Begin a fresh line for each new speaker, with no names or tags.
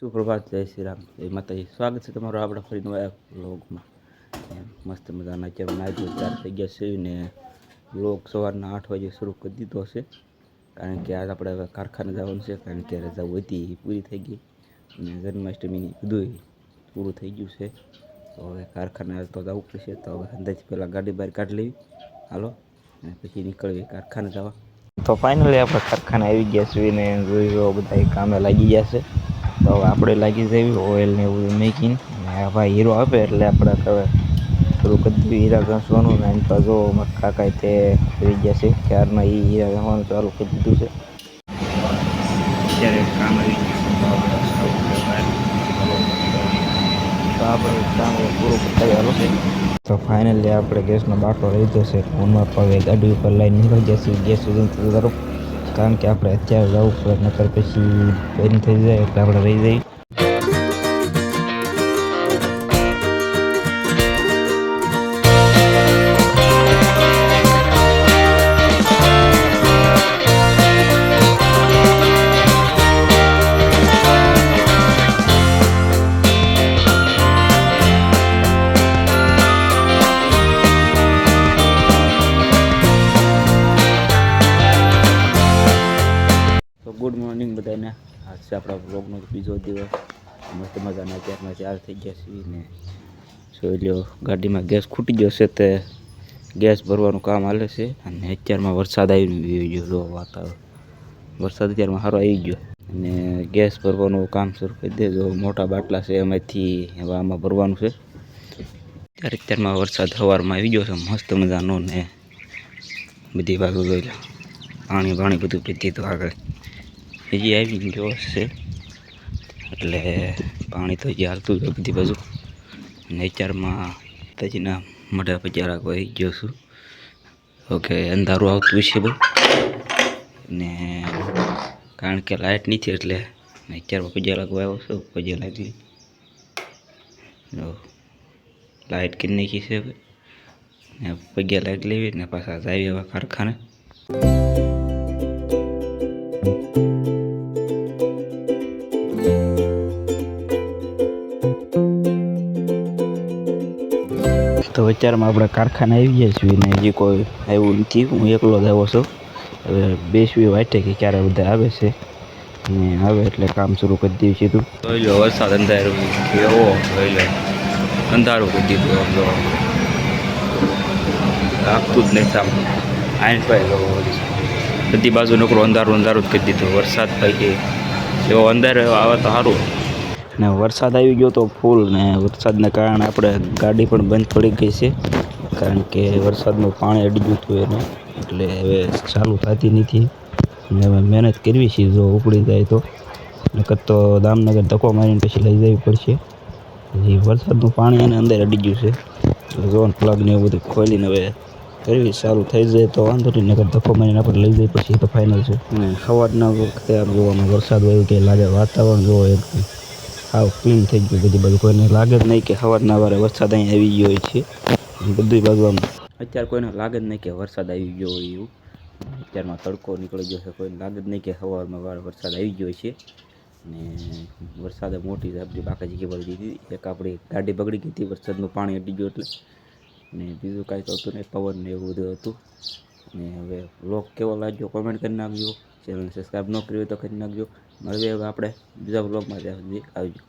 સુપ્રભાત, જય શ્રી રામ. જય માતાજી. સ્વાગત છે તમારું આપણા ફરી નવા વ્લોગમાં. મસ્ત મજાના અત્યારે નાઈ ચાર થઈ ગયા છે ને વ્લોગ સવારના આઠ વાગે શરૂ કરી દીધો છે કારણ કે આજ આપણે હવે કારખાને જવાનું છે. કારણ કે રજા હતી, એ પૂરી થઈ ગઈ. અને જન્માષ્ટમીની બધું પૂરું થઈ ગયું છે. તો હવે કારખાને આજ તો જવું પડશે. તો હવે અંદાજથી પહેલાં ગાડી બહાર કાઢી લેવી. હાલો. અને પછી નીકળવી કારખાને જવા.
તો ફાઇનલી આપણે કારખાને આવી ગયા છીએ ને જોઈ બધા કામે લાગી ગયા છે. હવે આપણે લાગી જઈએ ઓઇલ ને એવું મેકીને. આ ભાઈ હીરો આપે એટલે આપણે હવે થોડુંક કદી હીરા ઘસવાનું ને જો મારા કાકા તે આવી ગયા છે. ક્યારના એ હીરા ઘસવાનું ચાલુ કરી દીધું છે. તો આપણે કામ પૂરું કરતા ચાલુ. છે તો ફાઇનલી આપણે ગેસનો બાટલો લીધો છે ફોનમાં પગે ગાડી ઉપર લઈને નીકળી જશે. ગેસ સુધી તરફ કારણ કે આપણે અત્યારે જવું પડે, નકર પછી બંધ થઈ જાય એટલે આપણે રહી જઈએ.
આજ છે, આપણા બ્લોગનો બીજો દિવસ. મસ્ત મજાના અત્યારમાં ચાર થઈ ગયા છીએ ને. જોઈ લ્યો, ગાડીમાં ગેસ ખૂટી ગયો છે તે. ગેસ ભરવાનું કામ હાલે છે અને અત્યારમાં વરસાદ આવી ગયો વાતાવરણ. વરસાદ અત્યારમાં સારો આવી ગયો. અને ગેસ ભરવાનું કામ શરૂ કરી દેજો મોટા બાટલા છે એમાંથી હવે આમાં ભરવાનું છે. ત્યારે અત્યારમાં વરસાદ સવારમાં આવી ગયો છે, મસ્ત મજાનો ને. બધી બાજુ જોઈ લો પાણી પાણી બધું પીધી તો આગળ. હજી આવી ગયો છે. એટલે પાણી તો હજી હાલતું હોય બધી બાજુ. નેચરમાં તજીના મોટા પચારા કોઈ આવી ગયો છું. ઓકે, અંધારું આવતું છે બહુ. ને કારણ કે લાઇટ નથી એટલે નેચરમાં પજારા લાગવા આવ્યો છું પજ્યા લાગી. લાઇટ કરી નાખી છે ને પગ્યા લાગી લેવી ને પાછા જાય હવે કારખાને.
તો અત્યારમાં આપણે કારખાને આવી ગયા છીએ ને હજી કોઈ આવ્યું નથી. હું એકલો જ આવ્યો છું. હવે બેસવી વાટે કે ક્યારે બધા આવે છે. ને આવે એટલે કામ શરૂ કરી દઈએ સીધું.
જોઈ લો, વરસાદ અંધારું કેવો લો. અંધારું કરી દીધું જો લાગતું જ નહીં સામ આઈન પાય લો બધી બાજુ નોકરો અંધારું અંધારું જ કરી દીધું. વરસાદ ગઈ એવો અંધારો આવે તો સારું.
ને વરસાદ આવી ગયો તો ફૂલ ને વરસાદને કારણે આપણે ગાડી પણ બંધ પડી ગઈ છે. કારણ કે વરસાદનું પાણી અડી ગયું હતું એને. એટલે હવે ચાલુ થતી નથી. ને હવે મહેનત કરવી છે જો ઉપડી જાય તો. નકર તો દામનગર ધક્કો મારીને પછી લઈ જવી પડશે. હજી વરસાદનું પાણી એને અંદર અડી ગયું છે. જોન પ્લગ ને એવું બધું ખોલીને હવે કરવી સારું થઈ જાય તો વાંધો નહીં. નકર ધક્કો મારીને આપણે લઈ જઈએ પછી તો ફાઇનલ છે. અને સવારના વખતે આમ જોવામાં વરસાદ હોય કે લાગે વાતાવરણ જોવો એકદમ સાવ ક્લીન થઈ ગયું. બધી બાજુ કોઈને લાગે જ નહીં કે સવારના વારે વરસાદ અહીં આવી ગયો હોય છે. બધી બાજુ આમ
અત્યારે કોઈને લાગે જ નહીં કે વરસાદ આવી ગયો હોય એવું. અત્યારમાં તડકો નીકળી ગયો છે. કોઈને લાગે જ નહીં કે સવારમાં વાર વરસાદ આવી ગયો છે. ને વરસાદે મોટી આપણી બાકા જગ્યા પર દીધી. એક આપણી ગાડી બગડી ગઈ હતી. વરસાદનું પાણી અટી ગયું એટલે. ને બીજું કાંઈ તો હતું નહીં. પવન ને એવું બધું હતું. ને હવે લોક કેવો લાગ્યો? કોમેન્ટ કરી નાખજો. ચેનલ સબસ્ક્રાઈબ ન કરી હોય તો કરી નાખજો. મળીએ હવે આપણે બીજા બ્લોગમાં ત્યાં સુધી. આવજો.